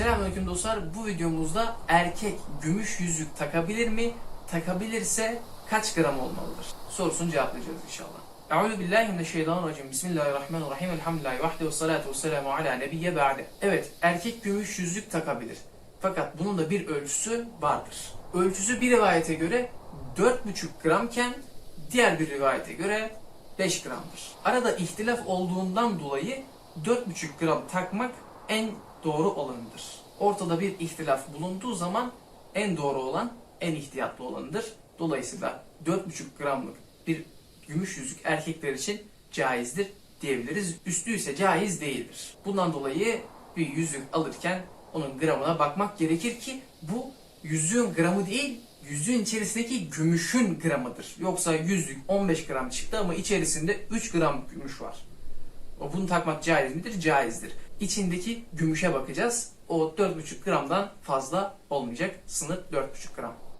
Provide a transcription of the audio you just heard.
Selamünaleyküm dostlar. Bu videomuzda erkek gümüş yüzük takabilir mi? Takabilirse kaç gram olmalıdır? Sorusunu cevaplayacağız inşallah. Euzu billahi mineşşeytanirracim. Bismillahirrahmanirrahim. Elhamdülillahi vahde ve salatu ve selamu ala nebiyye ba'de. Evet, erkek gümüş yüzük takabilir. Fakat bunun da bir ölçüsü vardır. Ölçüsü bir rivayete göre 4,5 gramken diğer bir rivayete göre 5 gramdır. Arada ihtilaf olduğundan dolayı 4,5 gram takmak en doğru olanıdır. Ortada bir ihtilaf bulunduğu zaman en doğru olan en ihtiyatlı olanıdır. Dolayısıyla 4,5 gramlık bir gümüş yüzük erkekler için caizdir diyebiliriz. Üstü ise caiz değildir. Bundan dolayı bir yüzük alırken onun gramına bakmak gerekir ki bu yüzüğün gramı değil, yüzüğün içerisindeki gümüşün gramıdır. Yoksa yüzük 15 gram çıktı ama içerisinde 3 gram gümüş var. O bunu takmak caiz midir? Caizdir. İçindeki gümüşe bakacağız. O 4,5 gramdan fazla olmayacak. Sınır 4,5 gram.